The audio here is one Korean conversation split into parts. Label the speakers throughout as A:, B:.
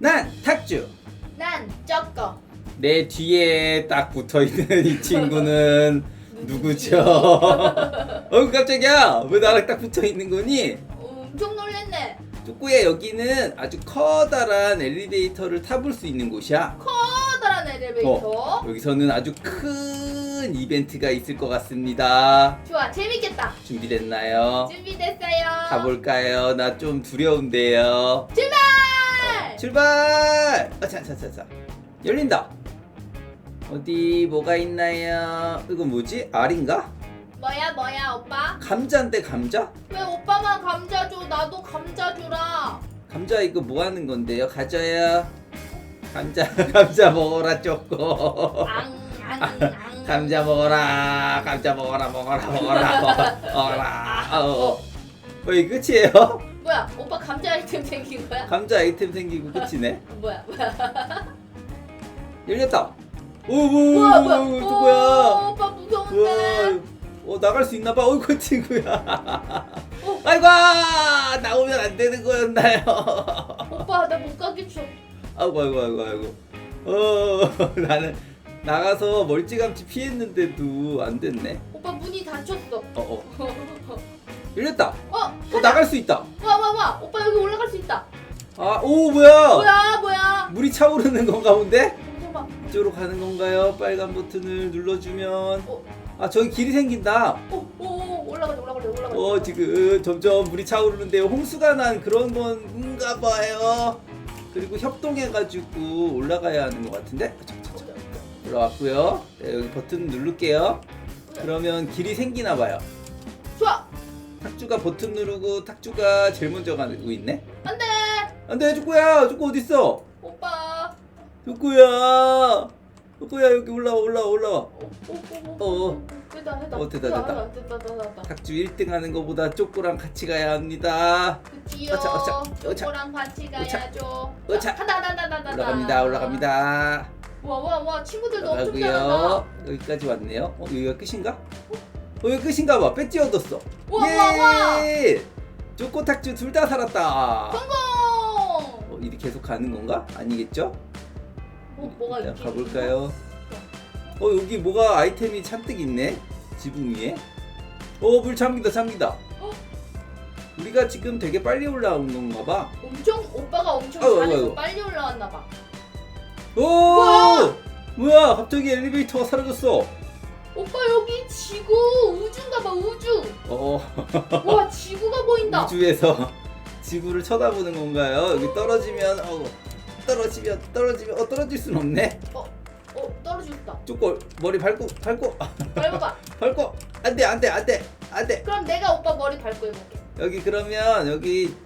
A: 난 탁주.
B: 난 쪼꼬.
A: 내 뒤에 딱 붙어 있는 이 친구는 누구죠? 어 깜짝이야. 왜 나랑 딱 붙어 있는 거니?
B: 어, 엄청 놀랬네.
A: 쪼꼬야 여기는 아주 커다란 엘리베이터를 타볼 수 있는 곳이야.
B: 커다란 엘리베이터.
A: 어, 여기서는 아주 큰 이벤트가 있을 것 같습니다.
B: 좋아, 재밌겠다.
A: 준비됐나요?
B: 준비됐어요.
A: 가볼까요? 나 좀 두려운데요.
B: 출발!
A: 출발! 아, 자. 열린다. 어디 뭐가 있나요? 이거 뭐지? 알인가?
B: 뭐야, 뭐야, 오빠?
A: 감자인데 감자?
B: 왜 오빠만 감자 줘? 나도 감자 주라.
A: 감자 이거 뭐 하는 건데요? 가져요. 감자 감자 먹어라 쪼꼬.
B: 앙, 앙, 앙.
A: 감자 먹어라. 감자 먹어라. 먹어라. 먹어라. 먹어라. 어. 어, 이 끝이에요?
B: 뭐야, 오빠 감자 아이템 생긴 거야?
A: 감자 아이템 생기고 끝이네.
B: 뭐야, 뭐야?
A: 열렸다. 오, 오,
B: 뭐야,
A: 오,
B: 뭐야?
A: 오,
B: 오,
A: 누구야?
B: 오빠 무서운데.
A: 우와, 어 나갈 수 있나 봐. 어이구 친구야.
B: 어.
A: 아이고 나오면 안 되는 거였나요?
B: 오빠 나 못 가겠어.
A: 아이고 아이고 아이고 아이고. 어 나는 나가서 멀찌감치 피했는데도 안 됐네.
B: 오빠 문이 닫혔어.
A: 어 어. 열렸다.
B: 어,
A: 어 나갈 수 있다.
B: 와, 와, 와. 오빠 여기 올라갈 수 있다.
A: 아 오 뭐야?
B: 뭐야, 뭐야?
A: 물이 차오르는 건가 본데?
B: 잠깐만.
A: 이쪽으로 가는 건가요? 빨간 버튼을 눌러주면
B: 어,
A: 아 저기 길이 생긴다.
B: 오, 오, 오, 올라가자, 올라가자, 올라가자.
A: 어 지금 점점 물이 차오르는데요 홍수가 난 그런 건가 봐요 그리고 협동해가지고 올라가야 하는 것 같은데 자, 자, 자. 올라왔고요 네, 여기 버튼 누를게요 그러면 길이 생기나 봐요
B: 좋아.
A: 탁주가 버튼 누르고 탁주가 제일 먼저 가고 있네
B: 안돼.
A: 안돼 쭈꾸야 쭈꾸 어딨어
B: 오빠.
A: 쭈꾸야 쭈꾸야 여기 올라와 올라와 올라와
B: 오, 오, 오, 오.
A: 어.
B: 됐다, 됐다.
A: 어, 됐다, 됐다.
B: 됐다, 됐다, 됐다.
A: 탁주 1등 하는 것보다 쪼꾸랑 같이 가야 합니다
B: 그치요.
A: 어차, 어차, 어차.
B: 쪼꼬랑 같이. 가야죠.
A: 어차.
B: 하다, 하다, 하다, 하다.
A: 올라갑니다 올라갑니다
B: 와, 와, 와. 친구들도 엄청 잘한다.
A: 여기까지 왔네요. 어, 여기가 끝인가? 어, 여기 끝인가 봐. 배지 얻었어.
B: 와, 와, 와.
A: 예! 쪼꼬 탁주 둘 다 살았다.
B: 성공.
A: 어, 일이 계속 가는 건가? 아니겠죠?
B: 뭐, 뭐가
A: 자,
B: 있지?
A: 가볼까요? 어, 여기 뭐가 아이템이 잔뜩 있네. 지붕 위에. 어, 물 잠긴다, 잠긴다.
B: 어?
A: 우리가 지금 되게 빨리 올라온 건가 봐.
B: 엄청 오빠가 엄청
A: 아이고,
B: 잘해서
A: 아이고.
B: 빨리 올라왔나 봐.
A: 오!
B: 우와!
A: 뭐야? 갑자기 엘리베이터가 사라졌어.
B: 오빠 여기 지구 우주인가 봐 우주.
A: 어.
B: 와 지구가 보인다.
A: 우주에서 지구를 쳐다보는 건가요? 여기 떨어지면 어 떨어지면 떨어지면 어 떨어질 순 없네.
B: 어 떨어졌다.
A: 쪼꼬 머리 밟고 밟고
B: 밟아봐.
A: 밟고 안돼 안돼 안돼 안돼
B: 그럼 내가 오빠 머리 밟고 해볼게.
A: 여기 그러면 여기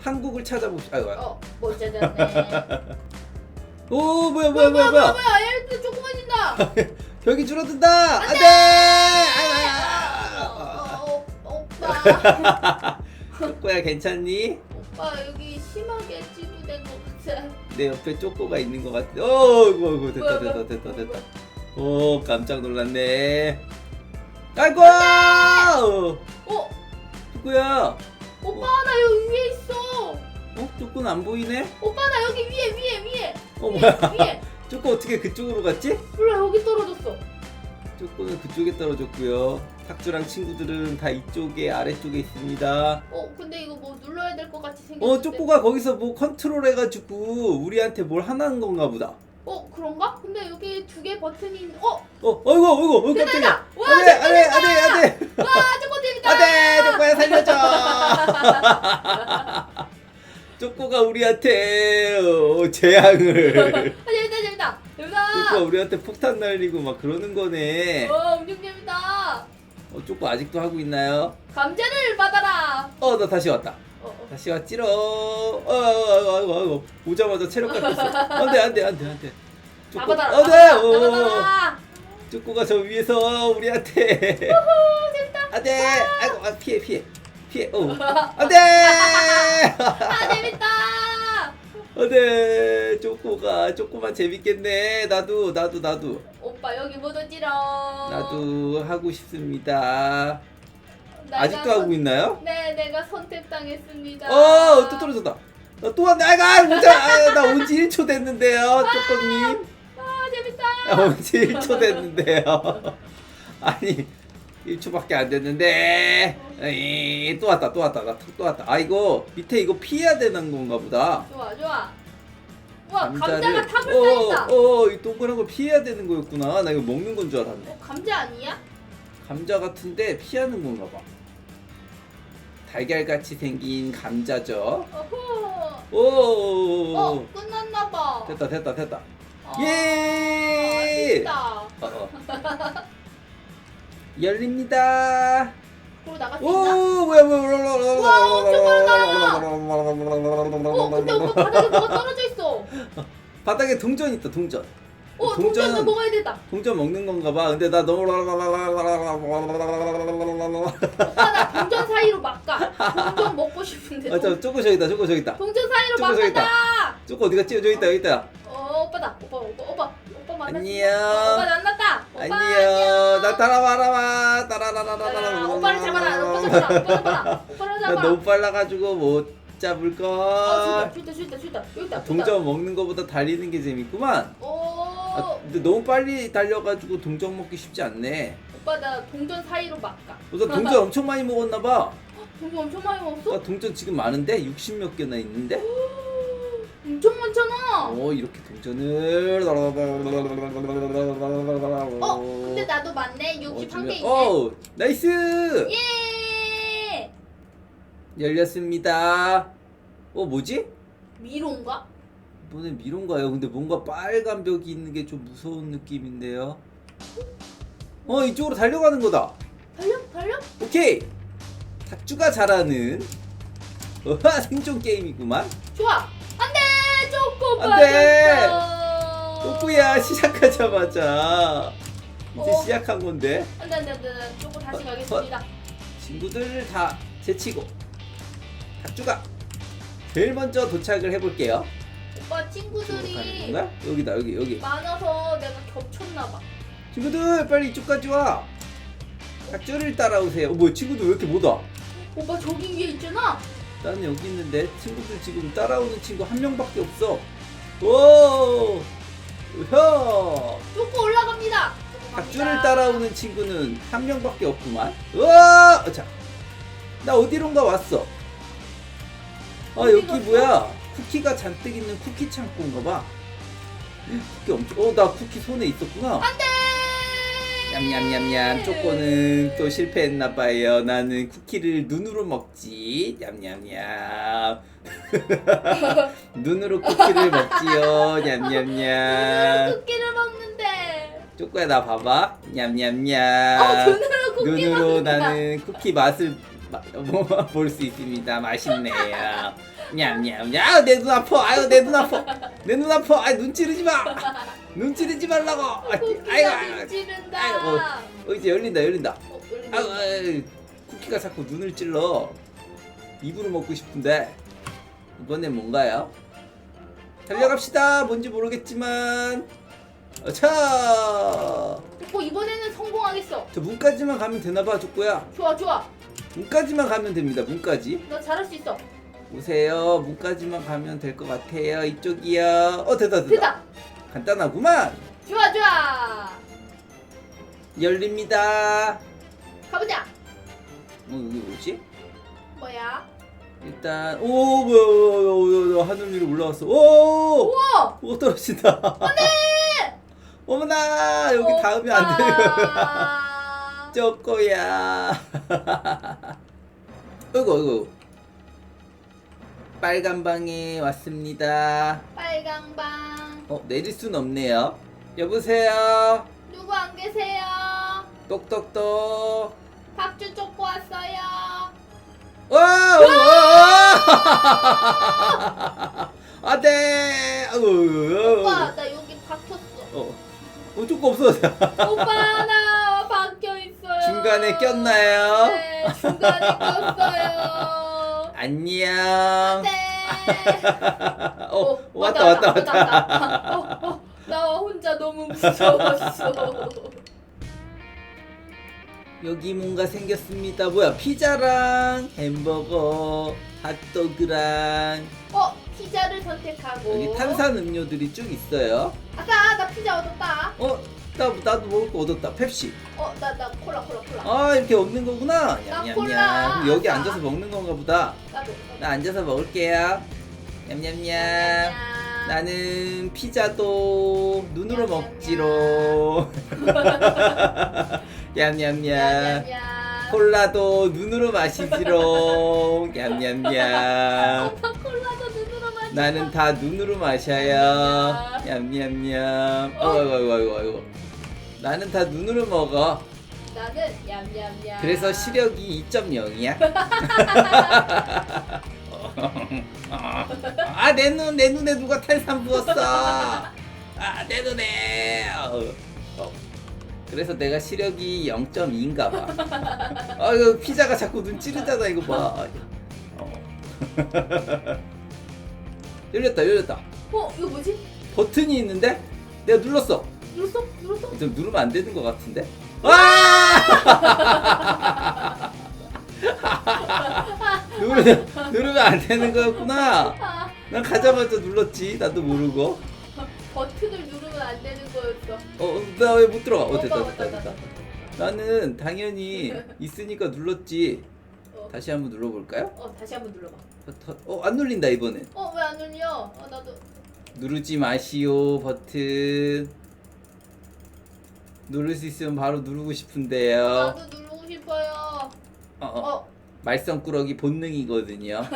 A: 한국을 찾아봅시다. 아이고.
B: 어 멋져졌네.
A: 오 뭐야 뭐야 뭐야 뭐야
B: 뭐야 얘들 조그만진다.
A: 벽이 줄어든다. 안돼.
B: 어, 어, 오빠.
A: 쪼꼬야 괜찮니?
B: 오빠 여기 심하게 찌부된 것 같아.
A: 내 옆에 쪼꼬가 있는 것 같아. 어이구 어이구 됐다 됐다 됐다 됐다. 오 깜짝 놀랐네. 아이고!
B: 어
A: 누구야?
B: 오빠 나 여기 위에 있어.
A: 어? 쪼꼬는 안 보이네?
B: 오빠 나 여기 위에 위에 위에.
A: 어 뭐야?
B: 위에.
A: 쪼꼬 어떻게 그쪽으로 갔지?
B: 몰라 여기 떨
A: 그쪽에 떨어졌고요. 탁주랑 친구들은 다 이쪽에 아래쪽에 있습니다.
B: 어 근데 이거 뭐 눌러야 될 것 같이 생겼는데.
A: 어 쪼꼬가 거기서 뭐 컨트롤 해가지고 우리한테 뭘 하나는 건가 보다.
B: 어 그런가? 근데 여기 두 개 버튼이. 어
A: 어 어이구 어이구 어이구 깜짝이야.
B: 와
A: 안돼 안돼 안돼 안돼
B: 와 재밌다.
A: 안돼 쪼꼬야 살려줘. 쪼꼬가 우리한테 어, 재앙을.
B: 아, 재밌다.
A: 쪼꼬가 우리한테 폭탄 날리고 막 그러는 거네.
B: 와 엄청 재밌다.
A: 어, 쪼꼬 아직도 하고 있나요?
B: 감자를 받아라.
A: 어, 나 다시 왔다.
B: 어, 어.
A: 다시 왔지롱. 어, 아이고, 아이고, 아이고. 오자마자 체력 깎였어. 안 돼, 안 돼, 안 돼, 안 돼.
B: 다
A: 쪼꼬,
B: 받아라.
A: 안 돼!
B: 다
A: 어,
B: 받아라.
A: 쪼꼬가 저 위에서 우리한테.
B: 우후 재밌다.
A: 안 돼! 아이고, 아, 피해, 피해. 피해, 어. 안 돼!
B: 아 재밌다.
A: 안 돼! 쪼꼬가, 쪼꼬만 재밌겠네. 나도, 나도, 나도.
B: 오빠 여기 못 오지롱.
A: 나도 하고 싶습니다.
B: 내가
A: 아직도
B: 선-
A: 하고 있나요?
B: 네 내가 선택당했습니다.
A: 어, 또 떨어졌다. 어, 또 왔네. 아이가 진짜 나온 지 1초 됐는데요, 쪼꼬님.
B: 아 재밌다.
A: 나 온 지 1초 됐는데요. 아니 1초밖에 안 됐는데 에이, 또 왔다 또 왔다 나 또 왔다. 아 이거 밑에 이거 피해야 되는 건가 보다.
B: 좋아 좋아. 와 감자가 탑을 쌓였다.
A: 어, 어, 이 동그란 걸 피해야 되는 거였구나. 나 이거 먹는 건 줄 알았네.
B: 어, 감자 아니야?
A: 감자 같은데 피하는 건가 봐. 달걀 같이 생긴 감자죠.
B: 어허.
A: 오,
B: 어 끝났나 봐.
A: 됐다 됐다 됐다.
B: 아,
A: 예!
B: 아쉽다.
A: 어, 어. 열립니다.
B: 그리고 나갈
A: 수오
B: 있나?
A: 뭐야 뭐야
B: 와, 엄청 어 근데 오빠 바닥에 뭐가 떨어져 있어.
A: 바닥에 동전 있다 동전.
B: 어 동전도 먹어야 된다.
A: 동전 먹는 건가 봐. 근데 나 너무
B: 오빠 나 동전 사이로 막 가. 동전 먹고 싶은데.
A: 아, 저 쪼고 저기 있다. 쪼고 저기 있다.
B: 동전 사이로
A: 저거 저기
B: 막간다.
A: 쪼고 어디가 찌어 저기 있다. 여기 있다.
B: 어. 만났어.
A: 안녕.
B: 어, 오빠 만났다. 오빠
A: 안녕. 나 따라와라.
B: 아,
A: 따라라라라라.
B: 오빠를 잡아라. 오빠 잡아라. 오빠 잡아라. 오빠를
A: 나
B: 잡아.
A: 너무 빨라가지고 못 잡을
B: 아
A: 걸.
B: 쉴다 쉴다 쉴다 쉴다. 있다.
A: 동전 먹는 거보다 달리는 게 재밌구만.
B: 오.
A: 아, 근데 너무 빨리 달려가지고 동전 먹기 쉽지 않네.
B: 오빠 나 동전 사이로 막가.
A: 우선 동전 엄청 많이 먹었나 봐.
B: 동전 엄청 많이 먹었어?
A: 나 동전 지금 많은데 60 몇 개나 있는데.
B: 엄청 많잖아.
A: 어 이렇게 동전을.
B: 어, 근데 나도 맞네. 61개 있네.
A: 어 나이스.
B: 예.
A: 열렸습니다. 어 뭐지?
B: 미로인가?
A: 이번엔 미로인가요? 근데 뭔가 빨간 벽이 있는 게 좀 무서운 느낌인데요. 어 이쪽으로 달려가는 거다.
B: 달려? 달려?
A: 오케이. 닭주가 잘하는 어하 생존 게임이구만.
B: 좋아. 안돼.
A: 또꾸야 시작하자마자 이제
B: 어.
A: 시작한 건데
B: 안돼 안돼 안돼. 쪼꼬 다시
A: 어,
B: 가겠습니다.
A: 친구들을 다 제치고 닭주가 제일 먼저 도착을 해볼게요.
B: 오빠 친구들이
A: 건가? 여기다 여기 여기.
B: 많아서 내가 겹쳤나 봐.
A: 친구들 빨리 이쪽까지 와. 닭주를 따라오세요. 어, 뭐야 친구들 왜 이렇게 못 와?
B: 오빠 저기 위에 있잖아.
A: 나는 여기 있는데 친구들 지금 따라오는 친구 한 명밖에 없어. 오, 혀.
B: 쪼꼬 올라갑니다. 갑니다.
A: 따라오는 친구는 한 명밖에 없구만. 우와, 자, 나 어디론가 왔어. 아 여기
B: 갔어?
A: 뭐야? 쿠키가 잔뜩 있는 쿠키 창고인가 봐. 쿠키 엄청. 어, 나 쿠키 손에 있었구나.
B: 안돼.
A: 냠냠냠냠. 쪼꼬는 또 실패했나 봐요. 나는 쿠키를 눈으로 먹지. 냠냠냠. 눈으로 쿠키를 먹지요. 냠냠냠.
B: 쿠키를 먹는데.
A: 쪼꼬야 나 봐봐. 냠냠냠.
B: 어 눈으로 쿠키
A: 눈으로
B: 먹는다.
A: 나는 쿠키 맛을 볼 수 있습니다. 맛있네요. 냠냠. 야, 내눈 아파. 아유, 내 눈 아파. 내 눈 아파. 아, 눈 찌르지 마. 눈 찌르지 말라고. 아,
B: 쿠키가
A: 아이고,
B: 눈 찌른다.
A: 아이고, 어, 이제 열린다, 열린다.
B: 어, 열린다.
A: 아유, 아유, 쿠키가 자꾸 눈을 찔러. 입으로 먹고 싶은데 이번엔 뭔가요? 달려갑시다. 뭔지 모르겠지만. 어, 자,
B: 오빠 이번에는 성공하겠어.
A: 저 문까지만 가면 되나봐, 족구야.
B: 좋아 좋아.
A: 문까지만 가면 됩니다. 문까지.
B: 너 잘할 수 있어.
A: 오세요. 문까지만 가면 될 것 같아요. 이쪽이요. 어 됐다 됐다.
B: 됐다.
A: 간단하구만.
B: 좋아 좋아.
A: 열립니다.
B: 가보자.
A: 어 여기 뭐지?
B: 뭐야?
A: 일단 오 뭐야 뭐야, 뭐야, 하늘 위로 올라왔어. 오.
B: 우와.
A: 오 떨어진다. 안돼. 어머나 여기 닿으면 안. 되는 쪼꼬야. 어이구 어이구. 빨간 방에 왔습니다.
B: 빨강 방.
A: 어 내릴 순 없네요. 여보세요.
B: 누구 안 계세요?
A: 똑똑똑.
B: 박주 쫓고 왔어요.
A: 와! 와! 안돼.
B: 오빠 나 여기 박혔어.
A: 어. 어 조금 없어졌어.
B: 오빠 나 박혀 있어요.
A: 중간에 꼈나요?
B: 네 중간에 꼈어요.
A: 안녕.
B: 네.
A: 어, 왔다 왔다 왔다.
B: 어, 어, 나 혼자 너무 무서웠어.
A: 여기 뭔가 생겼습니다. 뭐야? 피자랑 햄버거, 핫도그랑
B: 어 선택하고.
A: 여기 탄산 음료들이 쭉 있어요.
B: 아까 나 피자 얻었다.
A: 어, 나 나도 먹을 거 얻었다. 펩시.
B: 어, 나 나 콜라 콜라 콜라.
A: 아 이렇게 얻는 거구나.
B: 나
A: 냠냠냠.
B: 콜라.
A: 그럼 여기
B: 아.
A: 앉아서 먹는 건가 보다.
B: 나도.
A: 나 앉아서 먹을게요. 냠냠냠. 나는 피자도 눈으로
B: 냠냠냠.
A: 먹지로. 냠냠냠. 콜라도 눈으로 마시지로. 냠냠냠.
B: 오빠 콜라도 눈으로 마셔.
A: 나는 다 눈으로 마셔요. 냠냠냠.
B: 어?
A: 어이구 어이구 어이구 어이구. 나는 다 눈으로 먹어.
B: 나는 얌얌얌.
A: 그래서 시력이 2.0이야. 아, 내 눈, 내 눈에 누가 탈산 부었어. 아, 내 눈에. 어, 어. 그래서 내가 시력이 0.2인가 봐. 아, 이거 피자가 자꾸 눈 찌르잖아, 이거 봐. 어. 열렸다, 열렸다.
B: 어, 이거 뭐지?
A: 버튼이 있는데? 내가 눌렀어.
B: 눌렀어? 눌렀어?
A: 좀 누르면 안 되는 것 같은데? 와! 누르면, 누르면 안 되는 거였구나.
B: 아,
A: 난 가자마자 눌렀지. 나도 모르고.
B: 버튼을 누르면 안 되는 거였어.
A: 어, 나 왜 못 들어가? 어, 됐다, 됐다,
B: 됐다.
A: 나는 당연히 있으니까 눌렀지.
B: 어,
A: 다시 한번 눌러볼까요?
B: 어, 다시 한번 눌러봐.
A: 어, 안 눌린다, 이번엔.
B: 어, 왜 안 눌려? 어, 나도.
A: 누르지 마시오, 버튼. 누를 수 있으면 바로 누르고 싶은데요.
B: 나도 누르고 싶어요.
A: 어, 어.
B: 어,
A: 말썽꾸러기 본능이거든요.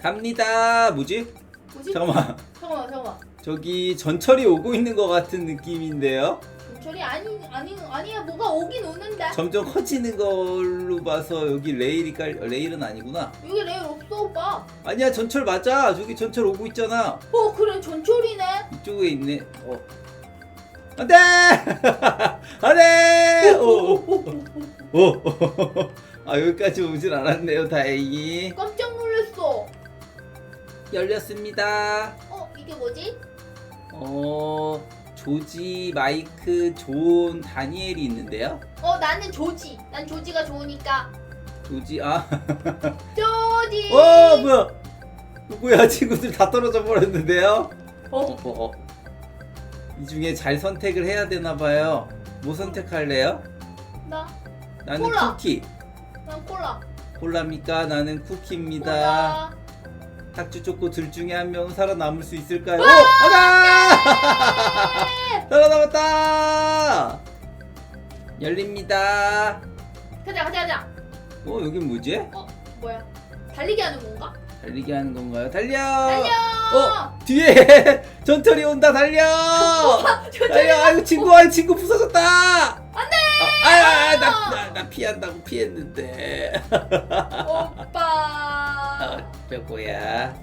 A: 갑니다. 뭐지?
B: 뭐지?
A: 잠깐만.
B: 잠깐만, 잠깐만.
A: 저기 전철이 오고 있는 것 같은 느낌인데요.
B: 전철이 아니, 아니, 아니야. 뭐가 오긴 오는데.
A: 점점 커지는 걸로 봐서 여기 레일이 깔 레일은 아니구나.
B: 여기 레일 없어, 오빠.
A: 아니야 전철 맞아. 저기 전철 오고 있잖아.
B: 어, 그래, 전철이네.
A: 이쪽에 있네. 어. 안돼. 안돼. 오. 오. 아 여기까지 오질 않았네요. 다행히
B: 깜짝 놀랐어.
A: 열렸습니다.
B: 어, 이게 뭐지?
A: 어 조지 마이크 존 다니엘이 있는데요.
B: 어, 나는 조지. 난 조지가 좋으니까.
A: 조지 아.
B: 조지.
A: 어 뭐야? 뭐야 친구들 다 떨어져 버렸는데요? 어,
B: 어,
A: 어, 어. 이 중에 잘 선택을 해야 되나 봐요. 뭐 선택할래요?
B: 나,
A: 나는
B: 콜라.
A: 쿠키.
B: 난 콜라.
A: 콜라입니까? 나는 쿠키입니다.
B: 콜라.
A: 탁주 초코 둘 중에 한 명은 살아남을 수 있을까요? 오! 하나! 살아남았다! 열립니다.
B: 가자, 가자, 가자.
A: 어, 여긴 뭐지?
B: 어, 뭐야? 달리기 하는 건가?
A: 달리기 하는 건가요? 달려!
B: 달려!
A: 어, 뒤에 전철이 온다. 달려! 달려! 아이고 친구야, 친구 부서졌다. 안돼! 아, 아, 아, 나, 나, 나 피한다고 피했는데.
B: 오빠.
A: 아, 쪼꼬야.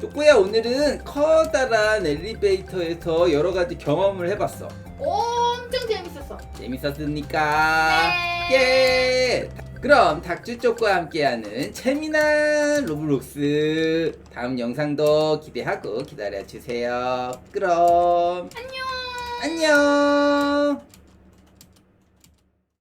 A: 쪼꼬야 오늘은 커다란 엘리베이터에서 여러 가지 경험을 해봤어.
B: 엄청 재밌었어.
A: 재밌었습니까?
B: 네.
A: 예. 그럼 닥주 쪼꼬와 함께하는 재미난 로블록스 다음 영상도 기대하고 기다려 주세요. 그럼
B: 안녕.
A: 안녕.